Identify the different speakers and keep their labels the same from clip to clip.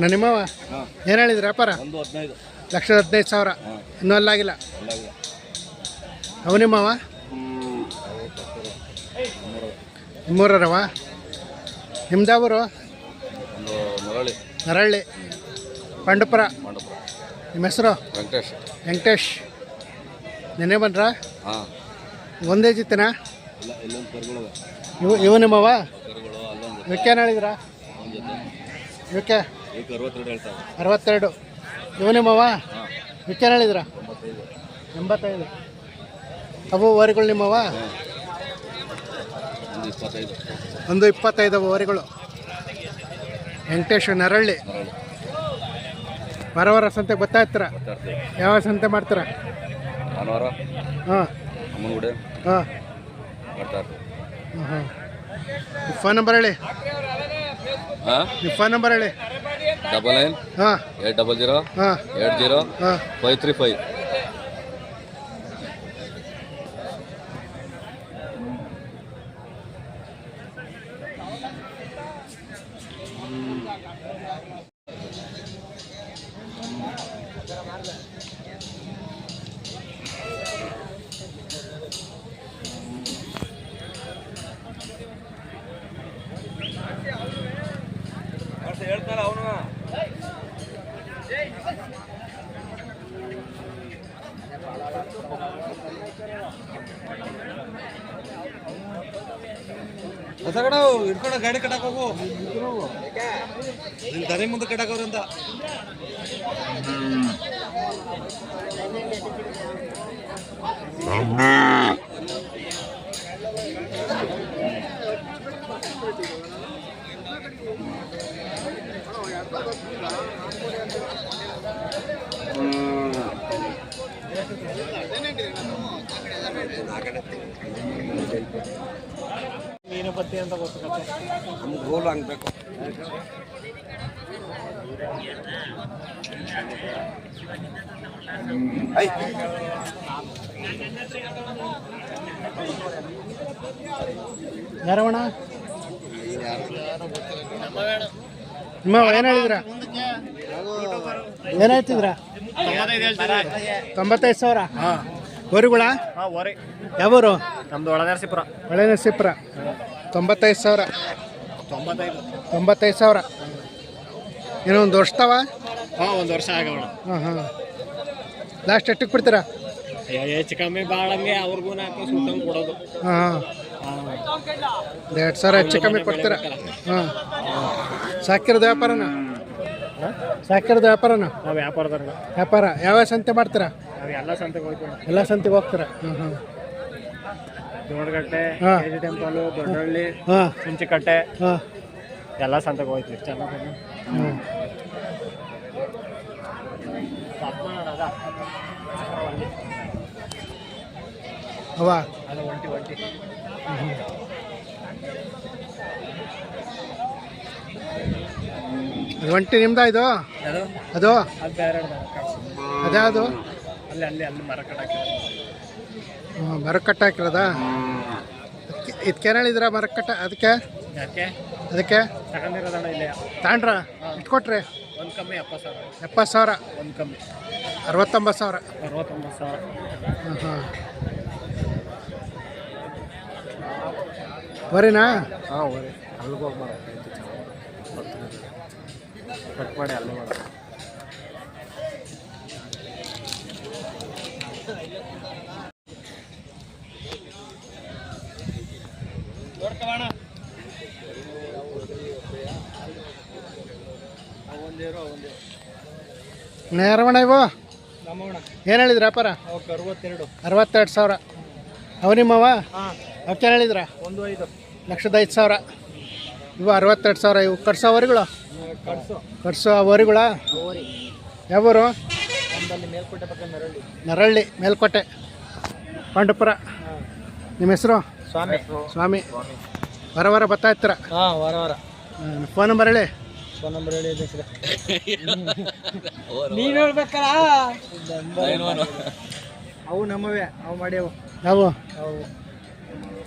Speaker 1: ನನ್ನ ನಿಮ್ಮವ ಏನು ಹೇಳಿದ್ರಿ ವ್ಯಾಪಾರ?
Speaker 2: ಒಂದು ಹದಿನೈದು.
Speaker 1: ಲಕ್ಷದ ಹದಿನೈದು ಸಾವಿರ. ಇನ್ನೂ ಅಲ್ಲಾಗಿಲ್ಲ?
Speaker 2: ಅವನಿಮ್ಮವ ಮೂರರವ
Speaker 1: ಅವು ನಿಮ್ಮವ ನಿಮ್ಮೂರವ ನಿಮ್ದು ಯಾವೂರು
Speaker 2: ಒಂದು ಮರಳಿ.
Speaker 1: ನರಳ್ಳಿ. ಪಂಡಪುರ. ನಿಮ್ಮ ಹೆಸರು?
Speaker 2: ವೆಂಕಟೇಶ್.
Speaker 1: ವೆಂಕಟೇಶ್. ನೆನೆ ಬಂದ್ರಾ?
Speaker 2: ಹಾಂ.
Speaker 1: ಒಂದೇ ಜಿತ್ತಿನ ಇವ ಇವು ನಿಮ್ಮವ ಇವಕ್ಕೆ ಹೇಳಿದ್ರಾ ಇವಕ್ಕೆ
Speaker 2: ಈಗ ಅರವತ್ತೆರಡು
Speaker 1: ಇವು ನಿಮ್ಮವ ಇವಕ್ಕೇನು ಹೇಳಿದ್ರಾ? ಎಂಬತ್ತೈದು. ಅವು ಓರಿಗಳು ನಿಮ್ಮವ
Speaker 2: ಒಂದು ಇಪ್ಪತ್ತೈದು.
Speaker 1: ಅವು ಓರಿಗಳು ವೆಂಕಟೇಶ್ ನರಳ್ಳಿ.
Speaker 2: ಬರವರ
Speaker 1: ಸಂತೆ ವಾರ ಸಂತೆಗೆ ಬರ್ತಾ ಇರ್ತೀರ? ಯಾವ ಸಂತೆ ಮಾಡ್ತೀರಾ? ಹಾಂ. ಹಾಂ. ಹಾಂ ಫೋನ್ ನಂಬರ್ ಹೇಳಿ. ನಿಮ್ಮ ಫೋನ್ ನಂಬರ್ ಹೇಳಿ.
Speaker 2: ಡಬಲ್ ನೈನ್
Speaker 1: ಹಾ.
Speaker 2: Eight double zero eight zero five three five ಹೇಳ್ತಾರ ಅವನು ಹೊಸಗಡೆ ಇಟ್ಕೊಂಡ ಗಾಡಿ ಕಟ್ಟಕ್ ಹೋಗು. ನಿನ್ ಮುಂದೆ ಕಟ್ಟಕವ್ರಂತ
Speaker 1: ಮೀನು ಬತ್ತಿ ಅಂತ ಗೊತ್ತಾಗುತ್ತೆ
Speaker 2: ನಮ್ಗೆ ಗೋಲ್ ಆಗಬೇಕು
Speaker 1: ಯಾರವಣ? ನಿಮ್ಮ ಏನು ಹೇಳಿದ್ರ? ಏನು ಹೇಳ್ತಿದ್ರ? ತೊಂಬತ್ತೈದು ಸಾವಿರ? ಊರುಗಳ? ಯಾವೂರು?
Speaker 3: ನಮ್ದು ಒಳನರಸೀಪುರ
Speaker 1: ಒಳ್ಳೆ ನರಸೀಪುರ ತೊಂಬತ್ತೈದು ಸಾವಿರ.
Speaker 3: ತೊಂಬತ್ತೈದು
Speaker 1: ತೊಂಬತ್ತೈದು ಸಾವಿರ. ಏನೋ ಒಂದು ವರ್ಷದವ?
Speaker 3: ಹಾಂ ಒಂದು ವರ್ಷ ಆಗವಣ
Speaker 1: ಹಾಂ ಹಾಂ. ಲಾಸ್ಟ್ ಎಷ್ಟಕ್ಕೆ ಕೊಡ್ತೀರಾ?
Speaker 3: ಹೆಚ್ಚು ಕಮ್ಮಿ ಭಾಳಂಗೆ ಅವ್ರಿಗೂ ನಾಲ್ಕು ಸುತ್ತಂಗೆ ಕೊಡೋದು.
Speaker 1: ಹಾಂ ಹಾಂ. ಎರಡು ಸಾವಿರ ಹೆಚ್ಚು ಕಮ್ಮಿ ಕೊಡ್ತೀರಾ? ಹಾಂ. ಸಾಕಿರೋದು ವ್ಯಾಪಾರನ? ಸಾಕಿರೋದು ವ್ಯಾಪಾರನ?
Speaker 3: ನಾವು ವ್ಯಾಪಾರದವ್ರಿಗೆ
Speaker 1: ವ್ಯಾಪಾರ. ಯಾವ ಸಂತೆ ಮಾಡ್ತೀರಾ?
Speaker 3: ಎಲ್ಲ ಸಂತೆಗೆ ಹೋಗ್ತೀರಾ
Speaker 1: ಎಲ್ಲ ಸಂತೆಗೆ ಹೋಗ್ತೀರಾ? ಹಾಂ ಹಾಂ.
Speaker 3: ದೊಡ್ಡಗಟ್ಟೆ ಟೆಂಪಲ್ ದೊಡ್ಡಹಳ್ಳಿ
Speaker 1: ಹಾಂ.
Speaker 3: ಕುಂಚಿಕಟ್ಟೆ
Speaker 1: ಹಾಂ.
Speaker 3: ಎಲ್ಲ ಸಂತಕ್ಕೆ ಹೋಯ್ತು ಚೆನ್ನಾಗಿ
Speaker 1: ಅವ?
Speaker 3: ಒಂಟಿ ಒಂಟಿ.
Speaker 1: ಒಂಟಿ ನಿಮ್ದ ಇದು?
Speaker 3: ಅದು?
Speaker 1: ಅದು?
Speaker 3: ಅದು ಅಲ್ಲಿ ಅಲ್ಲಿ ಅಲ್ಲಿ ಮರ ಕಟ್ಟಾಕಿ
Speaker 1: ಮರಕಟ್ಟ ಹಾಕಿರೋದಾ? ಇದಕ್ಕೆ ಹೇಳಿದ್ರ ಮರಕಟ್ಟ? ಅದಕ್ಕೆ?
Speaker 3: ಯಾಕೆ?
Speaker 1: ಅದಕ್ಕೆ? ತಾಂಡ್ರ? ಇಟ್ಕೊಟ್ರಿ?
Speaker 3: ಒಂದು ಕಮ್ಮಿ ಎಪ್ಪತ್ತು ಸಾವಿರ.
Speaker 1: ಅರವತ್ತೊಂಬತ್ತು ಸಾವಿರ?
Speaker 3: ಅರವತ್ತೊಂಬತ್ತು ಸಾವಿರ.
Speaker 1: ಹಾಂ ಹಾಂ ಬರೀನಾ
Speaker 3: ಹಾಂ ಬರೀ ಅಲ್ಲಿಗೆ ಹೋಗಿ ಮಾಡ. ಕಟ್ ಮಾಡಿ ಅಲ್ಲೇ ಮಾಡ.
Speaker 1: ನೇರವಣ ಇವು? ಏನು ಹೇಳಿದ್ರ ವ್ಯಾಪಾರ?
Speaker 3: ಅರವತ್ತೆರಡು.
Speaker 1: ಅರವತ್ತೆರಡು ಸಾವಿರ. ಅವು ನಿಮ್ಮವ?
Speaker 3: ಹಾಂ.
Speaker 1: ಅವಕ್ಕೆ ಹೇಳಿದ್ರ?
Speaker 3: ಒಂದು ಐದು.
Speaker 1: ಲಕ್ಷದ ಐದು ಸಾವಿರ. ಇವು ಅರವತ್ತೆರಡು ಸಾವಿರ. ಇವು ಕಟ್ಸೋ ಅವರಿಗಳು?
Speaker 3: ಕಟ್ಸು.
Speaker 1: ಕಟ್ಸೋ ವರಿಗಳ
Speaker 3: ಓರಿ
Speaker 1: ಯಾವೂರು? ನರಳ್ಳಿ. ಮೇಲ್ಕೋಟೆ. ಪಾಂಡಪುರ. ನಿಮ್ಮ ಹೆಸರು?
Speaker 3: ಸ್ವಾಮಿ.
Speaker 1: ಸ್ವಾಮಿ. ವಾರ ವಾರ ಬರ್ತಾ ಇರ್ತೀರ? ಫೋನ್ ನಂಬರ್ ಹೇಳಿ.
Speaker 3: ಫೋನ್ ನಂಬರ್ ಹೇಳಿ ಅಧ್ಯಕ್ಷರೇ ನೀನು ಹೇಳ್ಬೇಕಲ್ಲ? ಅವು ನಮ್ಮವೇ ಅವು ಮಾಡ್ಯಾವು.
Speaker 1: ನಾವು?
Speaker 3: ಅವು.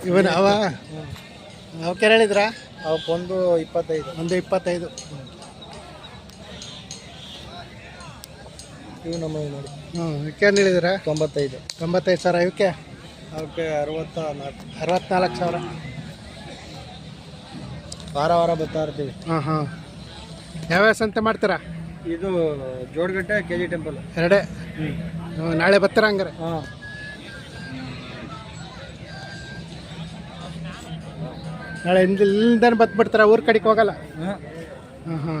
Speaker 1: ಇವನ್ ಅವ? ಅವಕ್ಕೆ ಕೇಳಿದ್ರ
Speaker 3: ಅವಕ್ಕೊಂದು ಇಪ್ಪತ್ತೈದು.
Speaker 1: ಒಂದು ಇಪ್ಪತ್ತೈದು.
Speaker 2: ಇವು ನಮ್ಮ ನೋಡಿ.
Speaker 1: ಹ್ಞೂ ಏನು ಹೇಳಿದಿರ?
Speaker 2: ತೊಂಬತ್ತೈದು.
Speaker 1: ತೊಂಬತ್ತೈದು ಸಾವಿರ. ಇವಕ್ಕೆ
Speaker 2: ಅವಕ್ಕೆ ಅರವತ್ತ ನಾಲ್ಕು
Speaker 1: ಅರವತ್ನಾಲ್ಕು ಸಾವಿರ.
Speaker 2: ವಾರ ವಾರ ಬರ್ತಾ ಇರ್ತೀವಿ.
Speaker 1: ಹಾಂ ಹಾಂ ಯಾವ್ಯಾವ ಸಂತೆ ಮಾಡ್ತೀರಾ?
Speaker 2: ಇದು ಜೋಡಗಟ್ಟೆ ಕೆ ಜಿ ಟೆಂಪಲ್.
Speaker 1: ಎರಡೇ? ಹ್ಞೂ ನಾಳೆ ಬರ್ತೀರಾ ಹಂಗಾರೆ?
Speaker 2: ಹಾಂ.
Speaker 1: ನಾಳೆ ಇಂದ ಬತ್ಬಿಡ್ತಾರ ಬತ್ಬಿಡ್ತೀರಾ ಊರ ಕಡೆಗೆ ಹೋಗಲ್ಲ?
Speaker 2: ಹಾಂ.
Speaker 1: ಹಾಂ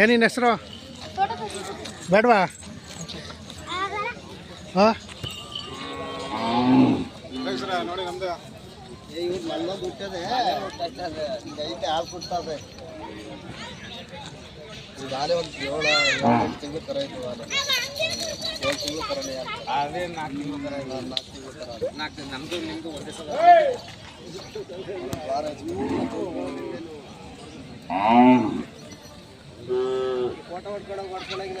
Speaker 1: ಏನಿನ್ನ ಹೆಸರು? ಬೇಡವಾ? ಹಾಂ
Speaker 2: ಇವ್ರು ಮಲ್ಲ ಬಿಟ್ಟದೆ. ಈಗ ಐತೆ ಹಾಲು ಕೊಡ್ತದೆ ಇದು ಹಾಲೆ ಒಂದು ಏಳು ಏಳು ತಿಂಗಳು ಥರ ಇತ್ತು ಹಾಲು ಏಳು ತಿಂಗಳು ಥರನೇ ಅದೇ ನಾಲ್ಕು ತಿಂಗಳು ನಾಲ್ಕು ತಿಂಗಳು ನಾಲ್ಕು ನಮ್ಮದು ನಿಮ್ಮದು ಒಂದೇ ಸಲ. ವಾರ ಫೋಟೋ ಹೊಡ್ಕೊಡೋ ಹೊಡ್ಕೊಳಗಿಲ್ಲ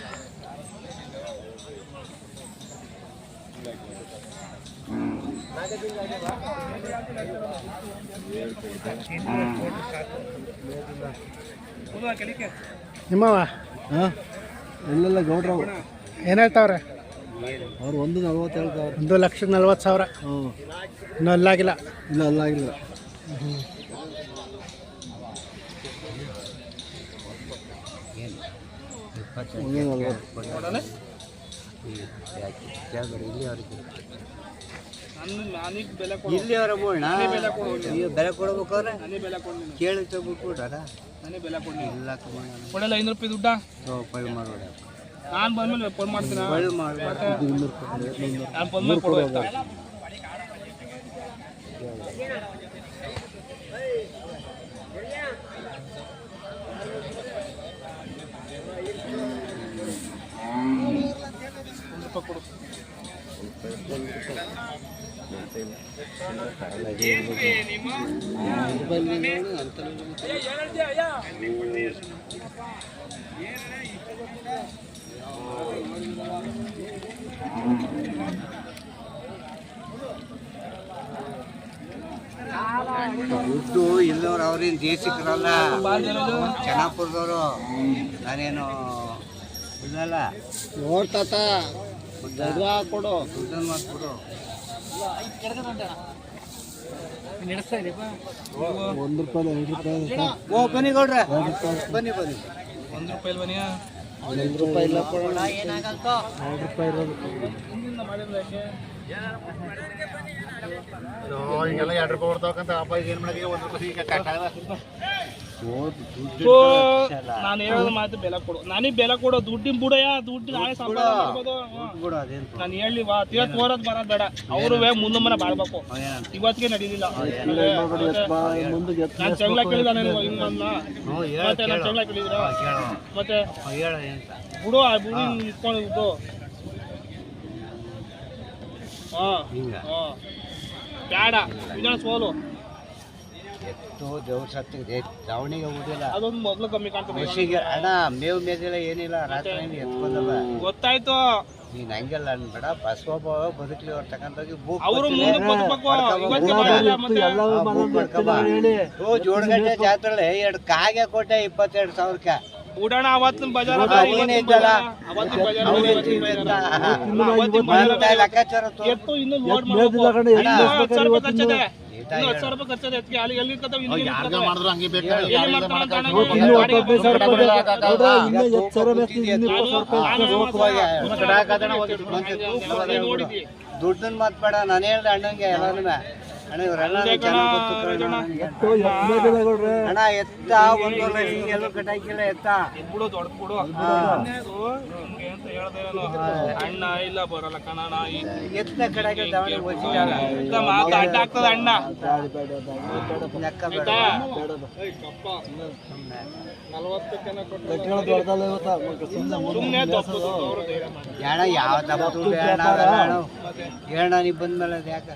Speaker 1: ನಿಮ್ಮವ
Speaker 2: ಹಾಂ ಎಲ್ಲೆಲ್ಲ ಗೌಡ್ರು
Speaker 1: ಏನು ಹೇಳ್ತಾವ್ರೆ
Speaker 2: ಅವ್ರು ಒಂದು ನಲ್ವತ್ತು ಹೇಳ್ತಾವ್ರೆ
Speaker 1: ಒಂದು ಲಕ್ಷ ನಲ್ವತ್ತು ಸಾವಿರ
Speaker 2: ಹ್ಞೂ
Speaker 1: ಇನ್ನೂ ಅಲ್ಲಾಗಿಲ್ಲ
Speaker 2: ಇನ್ನೂ ಅಲ್ಲಾಗಿಲ್ಲ ಹ್ಞೂ ಒಂದು ನಲ್ವತ್ತು
Speaker 4: ಇಲ್ಲಿ ಅವರ ಬೆಲೆ ಕೊಡ್ಬೇಕಾದ್ರೆ ಕೇಳಿ ತಗೊಬಿಟ್ಬಿಟ್ಟಾರ ಇಲ್ಲ
Speaker 5: ಕೊಡಲ್ಲ ಐನೂರು ರೂಪಾಯಿ ದುಡ್ಡ?
Speaker 4: ಪೈ ಮಾಡೋಣ
Speaker 5: ನಾನು ಬಂದ್ಮೇಲೆ ಫೋನ್ ಮಾಡ್ತೀನಿ?
Speaker 4: ಪೈ ಮಾಡಿ
Speaker 5: ನಾನು ಬಂದ್ಮೇಲೆ ಕೊಡು ಆಯ್ತಾ? ಒಂದು ರೂಪಾಯಿ ಕೊಡು.
Speaker 4: ದುಡ್ಡು ಇಲ್ಲವ್ರು ಅವ್ರೇನು ದೇಶಿಕರಲ್ಲ ಚೆನ್ನಾಪುರದವರು. ನಾನೇನು ಇಲ್ಲಲ್ಲ.
Speaker 2: ನೋಡ್ತಾತ ಕೊಡು. ಒಂದು ರೂಪಾಯಿ ಎರಡು ರೂಪಾಯಿ.
Speaker 4: ಓ ಬನ್ನಿ ಗೌಡ್ರೆ. ಬನ್ನಿ ಬನ್ನಿ.
Speaker 5: ಒಂದು ರೂಪಾಯಿ ಬನ್ನಿ
Speaker 2: ಒಂದು ರೂಪಾಯಿ ಇಲ್ಲ ಕೊಡೋಣ
Speaker 1: ಎರಡು ರೂಪಾಯಿ ಇರೋದು. ಹಿಂಗೆಲ್ಲ ಎರಡು ರೂಪಾಯಿ ಬರ್ತಾವಂತ ಅಪ್ಪ ಏನು ಮಾಡಿ ಒಂದು ರೂಪಾಯಿ
Speaker 4: ಓ,
Speaker 5: ನಾನು ಹೇಳೋದು ಮಾತು ಬೆಲೆ ಕೊಡು. ನನಗೆ ಬೆಲೆ ಕೊಡು ದುಡ್ಡಿನ ಬುಡಯ್ಯ ದುಡ್ಡಿನ ನಾಳೆ ಸಂಪಾದನೆ ಮಾಡ್ಬೋದು ನಾನು ಹೇಳಿ ವಾ ತಿಳ್ದು ಹೋರೋದು ಬರೋದು ಬೇಡ. ಅವರು ಮುಂದೆ ಮನೆ ಬಾಳ್ಬೇಕು. ಇವತ್ತಿಗೆ ನಡೀಲಿಲ್ಲ. ನಾನು ಚಂಗ್ಲ ಕೇಳಿದ ನನಗೆ ಅಂದ್ನ. ಮತ್ತೆ ನಾನು ಚಂಗ್ಲ ಕೇಳಿದ್ರ?
Speaker 4: ಕೇಳು.
Speaker 5: ಮತ್ತೆ ಬಿಡು ಆ ಬುಡಿ ಇಟ್ಕೊಂಡು ಇದ್ದು. ಹಾ. ಹಾ. ಬೇಡ ಇದನ್ನ ಸೋಲು
Speaker 4: ಎತ್ತು ದೇವ್ರ ಸತ್ತಿಗೆ ದಾವಣಿಗೆ ಹೋಗುದಿಲ್ಲ.
Speaker 5: ಅದೊಂದು ಮೊದ್ಲು ಕಮ್ಮಿ ಕಾಣ್ತದೆ.
Speaker 4: ಅಣ್ಣ ಮೇವು ಮೇದಿಲ್ಲ ಏನಿಲ್ಲ ರಾತ್ರಿ ಎತ್ಕೊಂಡಲ್ಲ
Speaker 5: ಗೊತ್ತಾಯ್ತು.
Speaker 4: ನೀನ್ ಹಂಗೆಲ್ಲ ಅನ್ಬೇಡ ಬಸವ ಬದುಕಲಿ ಅವ್ರ ತಗೊಂಡೋಗಿ ಬುಕ್ ಜೋಡಗಟ್ಟೆ ಜಾತ್ರೆ ಎರಡು ಕಾಗೆ ಕೊಟ್ಟೆ ಇಪ್ಪತ್ತೆರಡು ಸಾವಿರಕ್ಕೆ.
Speaker 5: ಉಡಾಣ ಅವತ್ತಿನ ಬಜಾರ
Speaker 4: ಲೆಕ್ಕಾಚಾರ
Speaker 5: ಹತ್ತು ಸಾವಿರ ರೂಪಾಯಿ ಖರ್ಚದೆ ಎತ್ತಿಗೆ ಅಲ್ಲಿ ಎಲ್ಲಿ ಇಲ್ಲಿ
Speaker 1: ಯಾರ್ಗ? ಮಾಡಿದ್ರು ಹಂಗೆ
Speaker 5: ಎಲ್ಲಿ ಅಂತ?
Speaker 1: ಇನ್ನು ಸಾವಿರ ರೂಪಾಯಿ
Speaker 5: ನಾನು- ನೋಡಿದ್ವಿ.
Speaker 4: ಹೇಳ್ದೆ ಅಣ್ಣಂಗೆ ಎಲ್ಲಾನು ಅಣ್ಣ. ಅಣ್ಣ ಎತ್ತ ಒಂದು ಎಲ್ಲೂ ಕಟ್ಟಾಕಿಲ್ಲ ಎತ್ತ.
Speaker 5: ಬಿಡು ದೊಡ್ಡ ಬಿಡು
Speaker 4: ಹಾ.
Speaker 5: ಇದು ಹಿಂಗೆ ಅಂತ ಹೇಳ್ದೆ ಅಣ್ಣ ಇಲ್ಲ ಬರಲ್ಲ
Speaker 4: ಎತ್ತ
Speaker 5: ಮಾತು ಅಡ್ಡ ಆಗ್ತದ ಅಣ್ಣ.
Speaker 4: ಅಣ್ಣ ಯಾವ ತಪ್ಪು ಅಣ್ಣ ಹೇಳ ನೀ ಬಂದ್ಮೇಲೆ ಅದು ಯಾಕೆ?